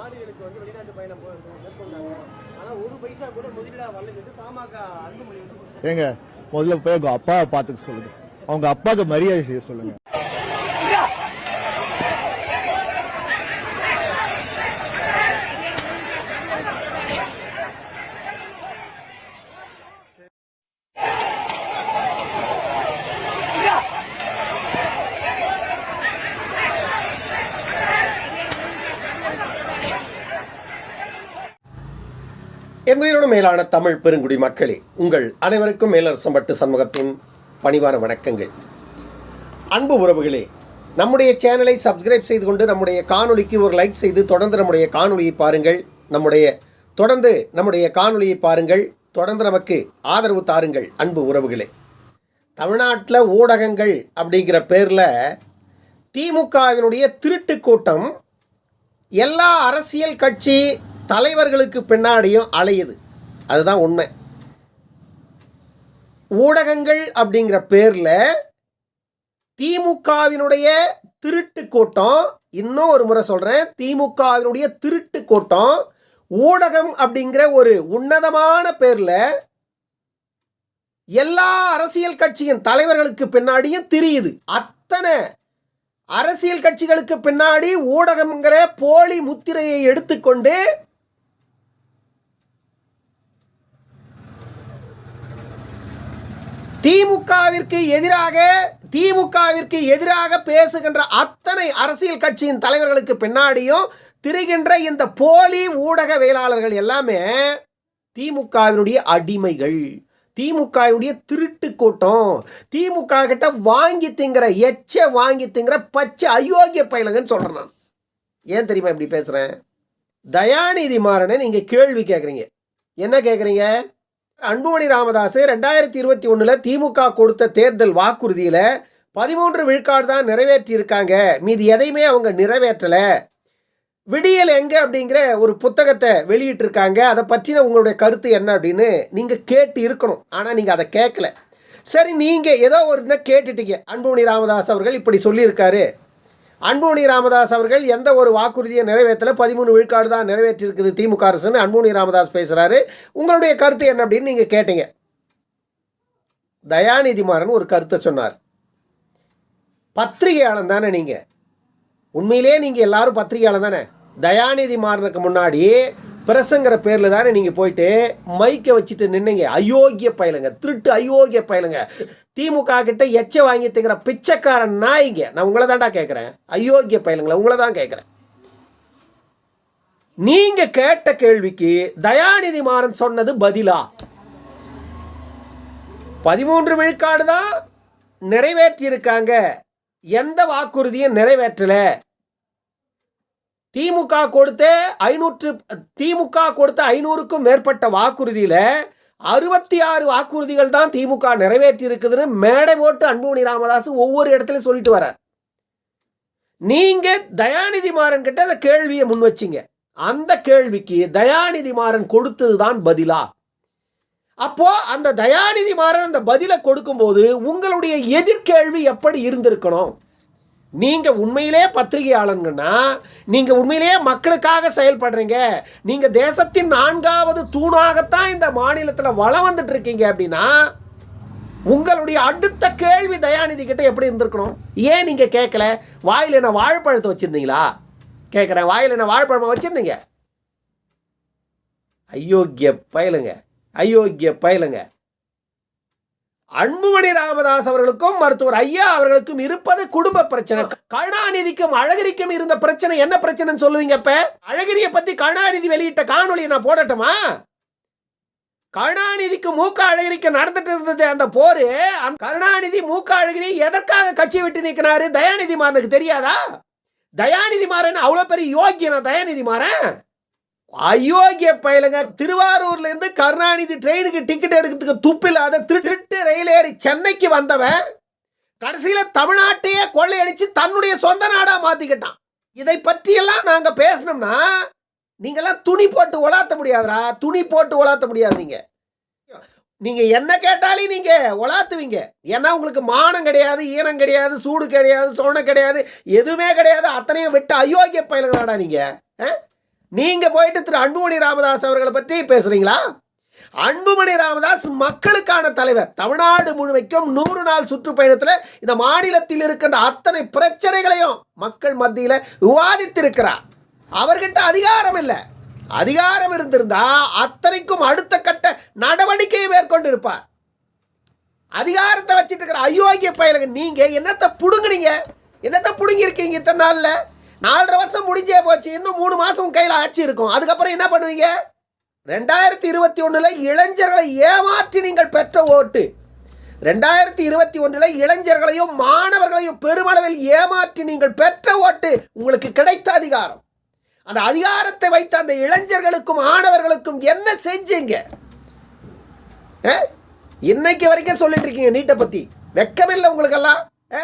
நாடுகளுக்கு வந்து வெளிநாட்டு பயணம் மேற்கொண்டாங்க. ஆனா ஒரு பைசா கூட முதலீடா வரலன்னு பாமக அன்புமணி ஏங்க முதல்ல போய் உங்க அப்பாவை பாத்துக்க சொல்லுங்க. அவங்க அப்பாவுக்கு மரியாதை செய்ய சொல்லுங்க. என்பதோடு மேலான தமிழ் பெருங்குடி மக்களே உங்கள் அனைவருக்கும் மேலரசம்பட்டு சண்முகத்தின் பணிவான வணக்கங்கள். அன்பு உறவுகளே நம்முடைய சேனலை சப்ஸ்கிரைப் செய்து கொண்டு நம்முடைய காணொலிக்கு ஒரு லைக் செய்து தொடர்ந்து நம்முடைய காணொலியை பாருங்கள். நம்முடைய தொடர்ந்து நம்முடைய காணொலியை பாருங்கள். தொடர்ந்து நமக்கு ஆதரவு தாருங்கள் அன்பு உறவுகளே. தமிழ்நாட்டில் ஊடகங்கள் அப்படிங்கிற பேரில் திமுகவினுடைய திருட்டு கூட்டம் எல்லா அரசியல் கட்சி தலைவர்களுக்கு பின்னாடியும் அலையுது. அதுதான் உண்மை. ஊடகங்கள் அப்படிங்கிற பேரில் திமுகவினுடைய திருட்டு கூட்டம் இன்னும் ஒரு முறை சொல்கிறேன் திமுகவினுடைய திருட்டு கூட்டம் ஊடகம் அப்படிங்கிற ஒரு உன்னதமான பேரில் எல்லா அரசியல் கட்சியின் தலைவர்களுக்கு பின்னாடியும் திரியுது. அத்தனை அரசியல் கட்சிகளுக்கு பின்னாடி ஊடகம்ங்கிற போலி முத்திரையை எடுத்துக்கொண்டு திமுகவிற்கு எதிராக திமுகவிற்கு எதிராக பேசுகின்ற அத்தனை அரசியல் கட்சியின் தலைவர்களுக்கு பின்னாடியும் திரிகின்ற இந்த போலி ஊடகவியலாளர்கள் எல்லாமே திமுகவினுடைய அடிமைகள். திமுகவுடைய திருட்டு கூட்டம். திமுக கிட்ட வாங்கி திங்கிற எச்ச வாங்கி திங்கிற பச்சை அயோக்கிய பயிலங்கன்னு சொல்றேன் நான். ஏன் தெரியுமா இப்படி பேசுறேன்? தயாநிதி மாறனை நீங்க கேள்வி கேட்குறீங்க என்ன கேட்குறீங்க அன்புமணி ராமதாஸ் ரெண்டாயிரத்தி இருபத்தி ஒன்றில் திமுக கொடுத்த தேர்தல் வாக்குறுதியில் பதிமூன்று விழுக்காடு தான் நிறைவேற்றியிருக்காங்க. மீது மீதி எதையுமே அவங்க நிறைவேற்றலை. விடியல் எங்கே அப்படிங்கிற ஒரு புத்தகத்தை வெளியிட்டிருக்காங்க. அதை பற்றின உங்களுடைய கருத்து என்ன அப்படின்னு நீங்கள் கேட்டு இருக்கணும். ஆனால் நீங்கள் அதை கேட்கல. சரி நீங்கள் ஏதோ ஒரு கேட்டுட்டீங்க. அன்புமணி ராமதாஸ் அவர்கள் இப்படி சொல்லியிருக்காரு. அன்புமணி ராமதாஸ் அவர்கள் எந்த ஒரு வாக்குறுதியை நிறைவேற்றல பதிமூணு விழுக்காடு தான் நிறைவேற்றிருக்குது திமுக அரசுன்னு அன்புமணி ராமதாஸ் பேசுகிறாரு உங்களுடைய கருத்து என்ன அப்படின்னு நீங்கள் கேட்டீங்க. தயாநிதி மாறன் ஒரு கருத்தை சொன்னார். பத்திரிகையாளன் தானே நீங்கள் உண்மையிலே நீங்கள் எல்லாரும் பத்திரிகையாளன் தானே. தயாநிதி மாறனுக்கு முன்னாடி பிரசங்கிற பேரில் தானே நீங்கள் போயிட்டு மைக்கை வச்சுட்டு நின்னீங்க. அயோக்கிய பயலுங்க. திருட்டு அயோக்கிய பயலுங்க. திமுக கிட்ட எச்ச வாங்கி திங்கிற பிச்சைக்காரன் நாய்ங்க நான் உங்களை தான்டா கேட்குறேன் அயோக்கிய பயலுங்களை உங்களை தான் கேட்குறேன் நீங்க கேட்ட கேள்விக்கு தயாநிதி மாறன் சொன்னது பதிலா? பதிமூன்று விழுக்காடு தான் நிறைவேற்றி இருக்காங்க எந்த வாக்குறுதியும் நிறைவேற்றல. திமுக கொடுத்த ஐநூற்று திமுக கொடுத்த ஐநூறுக்கும் மேற்பட்ட வாக்குறுதியில் அறுபத்தி ஆறு வாக்குறுதிகள் தான் திமுக நிறைவேற்றி இருக்குதுன்னு மேடை போட்டு அன்புமணி ராமதாஸ் ஒவ்வொரு இடத்துலையும் சொல்லிட்டு வர நீங்க தயாநிதி மாறன் கிட்ட அந்த கேள்வியை முன் வச்சீங்க. அந்த கேள்விக்கு தயாநிதி மாறன் கொடுத்தது தான் பதிலா? அப்போ அந்த தயாநிதி மாறன் அந்த பதிலை கொடுக்கும்போது உங்களுடைய எதிர்கேள்வி எப்படி இருந்திருக்கணும்? நீங்கள் உண்மையிலே பத்திரிகையாளன்கன்னா நீங்கள் உண்மையிலேயே மக்களுக்காக செயல்படுறீங்க. நீங்கள் தேசத்தின் நான்காவது தூணாகத்தான் இந்த மாநிலத்தில் வளம் வந்துட்டு இருக்கீங்க அப்படின்னா உங்களுடைய அடுத்த கேள்வி தயாநிதி கிட்ட எப்படி இருந்திருக்கணும்? ஏன் நீங்கள் கேட்கல? வாயில் என்ன வாழைப்பழத்தை வச்சுருந்தீங்களா? கேட்குறேன் வாயில் என்ன வாழைப்பழமா வச்சுருந்தீங்க? அயோக்கிய பயலுங்க அயோக்கிய பயலுங்க. அன்புமணி ராமதாஸ் அவர்களுக்கும் மருத்துவர் ஐயா அவர்களுக்கும் இருப்பது குடும்ப பிரச்சனை. கருணாநிதிக்கும் அழகிரிக்கும் இருந்த பிரச்சனை என்ன பிரச்சனைன்னு சொல்லுவீங்க இப்ப? அழகிரிய பத்தி கருணாநிதி வெளியிட்ட காணொளியை நான் போடட்டுமா? கருணாநிதிக்கு மூக்க அழகிரிக்கு நடந்துட்டு இருந்தது அந்த போரு. கருணாநிதி மூக்க அழகிரி எதற்காக கட்சி விட்டு நிற்கிறாரு தயாநிதி மாறனுக்கு தெரியாதா? தயாநிதி மாறன் அவ்வளவு பெரிய யோக்கியனா தயாநிதி மாறன்? அயோக்கிய பயலுங்க. திருவாரூர்ல இருந்து கருணாநிதி ட்ரெயினுக்கு டிக்கெட் எடுக்கிறதுக்கு துப்பில்லாத திரு திருட்டு ரயில் ஏறி சென்னைக்கு வந்தவன் கடைசியில தமிழ்நாட்டையே கொள்ளையடிச்சு தன்னுடைய சொந்த நாடா மாத்திக்கிட்டான். இதை பற்றியெல்லாம் நாங்க பேசணும்னா நீங்களாம் துணி போட்டு உலாத்த முடியாதுடா. துணி போட்டு உலாத்த முடியாது நீங்க நீங்க என்ன கேட்டாலும் நீங்க உலாத்துவீங்க. ஏன்னா உங்களுக்கு மானம் கிடையாது ஈனம் கிடையாது சூடு கிடையாது சோனை கிடையாது எதுவுமே கிடையாது. அத்தனையும் விட்டு அயோக்கிய பயலுங்களாடா நீங்க ஆ? நீங்க போயிட்டு திரு அன்புமணி ராமதாஸ் அவர்களை பற்றி பேசுறீங்களா? அன்புமணி ராமதாஸ் மக்களுக்கான தலைவர். தமிழ்நாடு முழுமைக்கும் நூறு நாள் சுற்றுப்பயணத்தில் இந்த மாநிலத்தில் இருக்கின்ற அத்தனை பிரச்சனைகளையும் மக்கள் மத்தியில் விவாதித்திருக்கிறார். அவர்கிட்ட அதிகாரம் இல்லை. அதிகாரம் இருந்திருந்தா அத்தனைக்கும் அடுத்த கட்ட நடவடிக்கையை மேற்கொண்டிருப்பார். அதிகாரத்தை வச்சிட்டு இருக்கிற அயோக்கிய பயலுங்க நீங்க என்னத்தை புடுங்குனீங்க? என்னத்தை பிடுங்கிருக்கீங்க இத்தனை நாளில்? நாலரை வருஷம் முடிஞ்சே போச்சு. இன்னும் மூணு மாசம் கையில் ஆட்சி இருக்கும். அதுக்கப்புறம் என்ன பண்ணுவீங்க? ரெண்டாயிரத்தி இருபத்தி ஒன்றில் இளைஞர்களை ஏமாற்றி நீங்கள் பெற்ற ஓட்டு. ரெண்டாயிரத்தி இருபத்தி ஒன்றில் இளைஞர்களையும் மாணவர்களையும் பெருமளவில் ஏமாற்றி நீங்கள் பெற்ற ஓட்டு உங்களுக்கு கிடைத்த அதிகாரம். அந்த அதிகாரத்தை வைத்த அந்த இளைஞர்களுக்கும் மாணவர்களுக்கும் என்ன செஞ்சீங்க? ஆ? இன்னைக்கு வரைக்கும் சொல்லிட்டு இருக்கீங்க நீட்டை பற்றி வெக்கமில்லை உங்களுக்கெல்லாம். ஆ?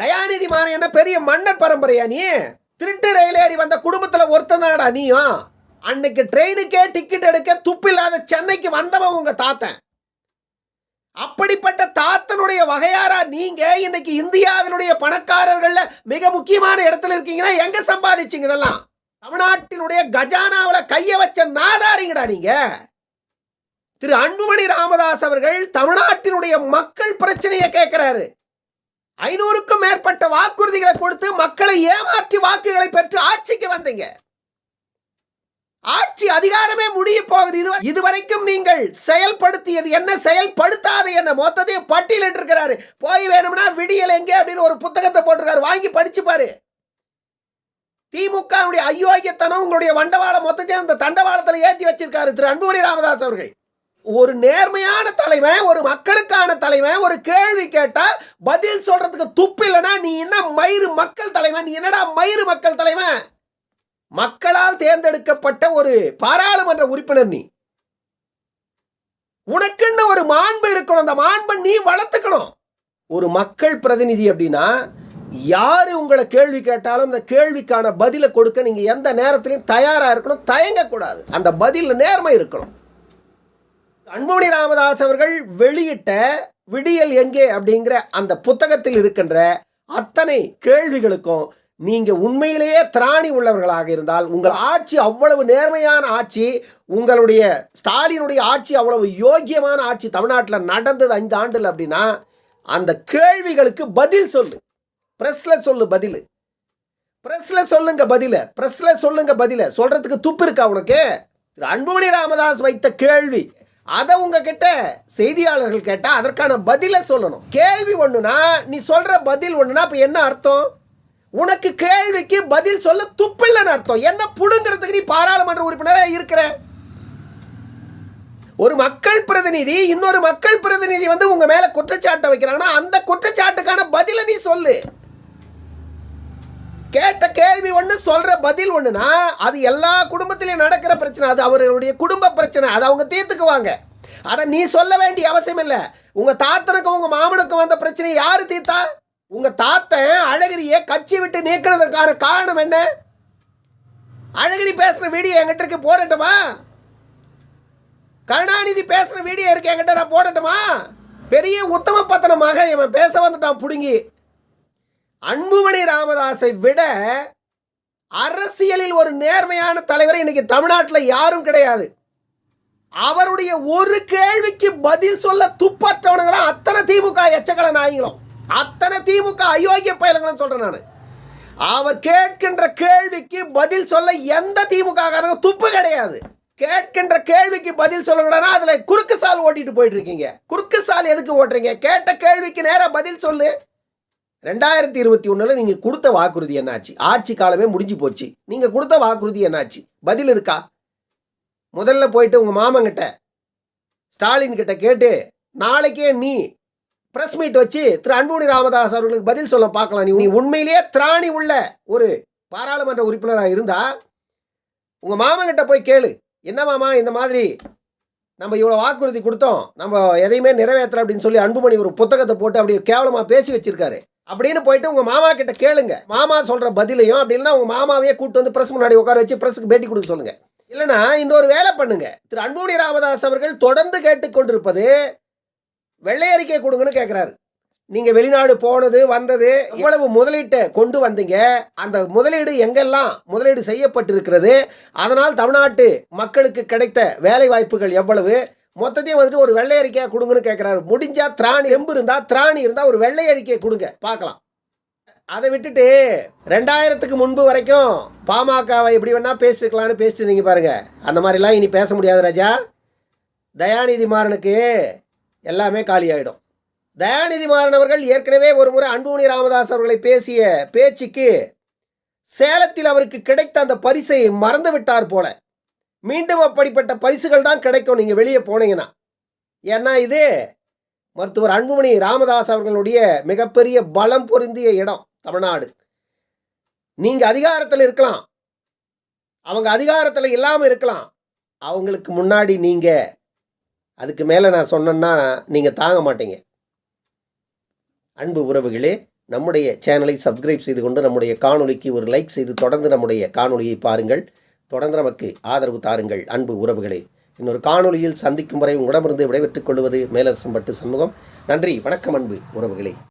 தயாநிதி மாறன் என்ன பெரிய மன்னர் பரம்பரையா நீ? திருட்டு ரயில் ஏறி வந்த குடும்பத்துல ஒருத்தனாடா நீயும் அன்னைக்கு ட்ரெயினுக்கே டிக்கெட் எடுக்க துப்பில்லாத சென்னைக்கு வந்தவன் உங்க தாத்தன். அப்படிப்பட்ட தாத்தனுடைய வகையாரா நீங்க இன்னைக்கு இந்தியாவினுடைய பணக்காரர்கள்ல மிக முக்கியமான இடத்துல இருக்கீங்கன்னா எங்க சம்பாதிச்சீங்க இதெல்லாம்? தமிழ்நாட்டினுடைய கஜானாவில் கைய வச்ச நாதாரிங்கடா நீங்க? திரு அன்புமணி ராமதாஸ் அவர்கள் தமிழ்நாட்டினுடைய மக்கள் பிரச்சனையை கேட்கிறாரு ஐநூறுக்கும் மேற்பட்ட வாக்குறுதிகளை கொடுத்து மக்களை ஏமாற்றி வாக்குகளை பெற்று ஆட்சிக்கு வந்தீங்க. ஆட்சி அதிகாரமே முடிய போகுது. இது இதுவரைக்கும் நீங்கள் செயல்படுத்தியது என்ன? செயல்படுத்தாது என்ன? மொத்தத்தையும் பட்டியலிட்டு இருக்கிறாரு போய் வேணும்னா விடியல் எங்கே அப்படின்னு ஒரு புத்தகத்தை போட்டிருக்காரு. வாங்கி படிச்சு பாரு. திமுக அயோக்கியத்தனம் உங்களுடைய வண்டவாளம் மொத்தத்தையும் அந்த தண்டவாளத்தில் ஏற்றி வச்சிருக்காரு திரு அன்புமணி ராமதாஸ் அவர்கள். ஒரு நேர்மையான தலைவன் ஒரு மக்களுக்கான தலைவன் ஒரு கேள்வி கேட்டா பதில் சொல்றதுக்கு துப்பு இல்லைன்னா நீ என்ன மயிறு மக்கள் தலைவன்? நீ என்னடா மயிறு மக்கள் தலைவன்? மக்களால் தேர்ந்தெடுக்கப்பட்ட ஒரு பாராளுமன்ற உறுப்பினர் நீ. உனக்குன்னு ஒரு மாண்பு இருக்கணும். அந்த மாண்பை நீ வளர்த்துக்கணும். ஒரு மக்கள் பிரதிநிதி அப்படின்னா யார் உங்களை கேள்வி கேட்டாலும் அந்த கேள்விக்கான பதிலை கொடுக்க நீங்கள் எந்த நேரத்துலையும் தயாராக இருக்கணும். தயங்கக்கூடாது. அந்த பதில் நேர்மை இருக்கணும். அன்புமணி ராமதாஸ் அவர்கள் வெளியிட்ட விடியல் எங்கே அப்படிங்கிற அந்த புத்தகத்தில் இருக்கின்ற அத்தனை கேள்விகளுக்கும் நீங்கள் உண்மையிலேயே திராணி உள்ளவர்களாக இருந்தால் உங்கள் ஆட்சி அவ்வளவு நேர்மையான ஆட்சி உங்களுடைய ஸ்டாலினுடைய ஆட்சி அவ்வளவு யோக்கியமான ஆட்சி தமிழ்நாட்டில் நடந்தது ஐந்து ஆண்டில் அப்படின்னா அந்த கேள்விகளுக்கு பதில் சொல்லு. ப்ரெஸ்ஸில் சொல்லு பதில். ப்ரெஸ்ஸில் சொல்லுங்க பதில. ப்ரெஸ்ஸில் சொல்லுங்க பதில. சொல்றதுக்கு துப்பு இருக்கா உனக்கு? அன்புமணி ராமதாஸ் வைத்த கேள்வி. அதை உங்ககிட்ட செய்தியாளர்கள் கேட்டால் அதற்கான பதிலை சொல்லணும். கேள்வி ஒன்றுனா நீ சொல்கிற பதில் ஒன்றுனா இப்போ என்ன அர்த்தம்? உனக்கு கேள்விக்கு பதில் சொல்ல துப்பில்லைன்னு அர்த்தம். என்ன புடுங்கிறதுக்கு நீ பாராளுமன்ற உறுப்பினராக இருக்கிற? ஒரு மக்கள் பிரதிநிதி இன்னொரு மக்கள் பிரதிநிதி வந்து உங்கள் மேலே குற்றச்சாட்டை வைக்கிறாங்கன்னா அந்த குற்றச்சாட்டுக்கான பதிலை நீ சொல்லு. கேட்ட கேள்வி ஒன்று சொல்கிற பதில் ஒன்றுனா அது எல்லா குடும்பத்திலையும் நடக்கிற பிரச்சனை. அது அவர்களுடைய குடும்ப பிரச்சனை. அதை அவங்க தீர்த்துக்குவாங்க. அதை நீ சொல்ல வேண்டிய அவசியம் இல்லை. உங்கள் தாத்தனுக்கும் உங்கள் மாமனுக்கும் வந்த பிரச்சனை யார் தீர்த்தா? உங்கள் தாத்தன் அழகிரியை கட்சி விட்டு நீக்கிறதுக்கான காரணம் என்ன? அழகிரி பேசுகிற வீடியோ என்கிட்ட இருக்கு போடட்டுமா? கருணாநிதி பேசுகிற வீடியோ இருக்கு என்கிட்ட நான் போடட்டுமா? பெரிய உத்தம பத்தனமாக இவன் பேச வந்துட்டான் பிடுங்கி. அன்புமணி ராமதாஸை விட அரசியலில் ஒரு நேர்மையான தலைவர் இன்னைக்கு தமிழ்நாட்டில் யாரும் கிடையாது. அவருடைய ஒரு கேள்விக்கு பதில் சொல்ல துப்பற்றவனுங்களா அத்தனை திமுக எச்சக்கல நாய்களும். அத்தனை திமுக அயோக்கிய பயலுங்களும் சொல்றேன் நான். அவர் கேட்கின்ற கேள்விக்கு பதில் சொல்ல எந்த திமுக காரங்க துப்பு கிடையாது. கேட்கின்ற கேள்விக்கு பதில் சொல்லுங்கன்னா அதுல குறுக்கு சால் ஓட்டிட்டு போயிட்டு இருக்கீங்க. குறுக்கு சால் எதுக்கு ஓட்டுறீங்க? கேட்ட கேள்விக்கு நேராக பதில் சொல்லு. ரெண்டாயிரத்தி இருபத்தி ஒண்ணுல நீங்க கொடுத்த வாக்குறுதி என்னாச்சு? ஆட்சி காலமே முடிஞ்சு போச்சு. நீங்க கொடுத்த வாக்குறுதி என்னாச்சு? பதில் இருக்கா? முதல்ல போயிட்டு உங்க மாமங்கிட்ட ஸ்டாலின் கிட்ட கேட்டு நாளைக்கே நீ பிரஸ் மீட் வச்சு திரு அன்புமணி ராமதாஸ் அவர்களுக்கு பதில் சொல்ல பார்க்கலாம். நீ நீ உண்மையிலேயே திராணி உள்ள ஒரு பாராளுமன்ற உறுப்பினராக இருந்தா உங்க மாமங்கிட்ட போய் கேளு. என்ன மாமா இந்த மாதிரி நம்ம இவ்வளோ வாக்குறுதி கொடுத்தோம் நம்ம எதையுமே நிறைவேற்றல அப்படின்னு சொல்லி அன்புமணி ஒரு புத்தகத்தை போட்டு அப்படியே கேவலமாக பேசி வச்சிருக்காரு. அப்படின்னு போயிட்டு உங்க மாமா கிட்ட கேளுங்க. மாமா சொல்ற பதிலையும் அப்படி இல்லைன்னா உங்க மாமாவையே கூட்டு வந்து பிரஸ் முன்னாடி உட்கார வச்சு பிரஸுக்கு பேட்டி கொடுக்க சொல்லுங்க. இல்லைனா இன்னொரு வேலை பண்ணுங்க. திரு அன்புமணி ராமதாஸ் அவர்கள் தொடர்ந்து கேட்டுக்கொண்டிருப்பது வெள்ளை அறிக்கை கொடுங்கன்னு கேட்குறாரு நீங்க வெளிநாடு போனது வந்தது இவ்வளவு முதலீட்டை கொண்டு வந்தீங்க அந்த முதலீடு எங்கெல்லாம் முதலீடு செய்யப்பட்டிருக்கிறது அதனால் தமிழ்நாட்டு மக்களுக்கு கிடைத்த வேலை வாய்ப்புகள் எவ்வளவு மொத்தத்தையும் வந்துட்டு ஒரு வெள்ளை அறிக்கையா கொடுங்கன்னு கேட்கிறாரு முடிஞ்சா திராணி எம்பு இருந்தா திராணி இருந்தா ஒரு வெள்ளை அறிக்கையை கொடுங்க. பார்க்கலாம். அதை விட்டுட்டு ரெண்டாயிரத்துக்கு முன்பு வரைக்கும் பாமகவை எப்படி வேணா பேசிருக்கலாம்னு பேசிட்டு இருந்தீங்க பாருங்க. அந்த மாதிரிலாம் இனி பேச முடியாது ராஜா. தயாநிதி மாறனுக்கு எல்லாமே காலியாயிடும் தயாநிதி மாறன் அவர்கள் ஏற்கனவே ஒரு முறை அன்புமணி ராமதாஸ் அவர்களை பேசிய பேச்சுக்கு சேலத்தில் அவருக்கு கிடைத்த அந்த பரிசை மறந்து விட்டார் போல. மீண்டும் அப்படிப்பட்ட பரிசுகள் தான் கிடைக்கும். நீங்கள் வெளியே போனீங்கன்னா. ஏன்னா இது மருத்துவர் அன்புமணி ராமதாஸ் அவர்களுடைய மிகப்பெரிய பலம் பொருந்திய இடம் தமிழ்நாடு. நீங்கள் அதிகாரத்தில் இருக்கலாம். அவங்க அதிகாரத்தில் இல்லாமல் இருக்கலாம். அவங்களுக்கு முன்னாடி நீங்கள் அதுக்கு மேலே நான் சொன்னேன்னா நீங்கள் தாங்க மாட்டீங்க. அன்பு உறவுகளே நம்முடைய சேனலை சப்ஸ்கிரைப் செய்து கொண்டு நம்முடைய காணொலிக்கு ஒரு லைக் செய்து தொடர்ந்து நம்முடைய காணொலியை பாருங்கள். தொடர்ந்து நமக்கு ஆதரவு தாருங்கள். அன்பு உறவுகளே இன்னொரு காணொளியில் சந்திக்கும் வரை உங்களிடமிருந்து விடைபெற்றுக் கொள்வது மேலரசம்பட்டு சண்முகம். நன்றி வணக்கம் அன்பு உறவுகளே.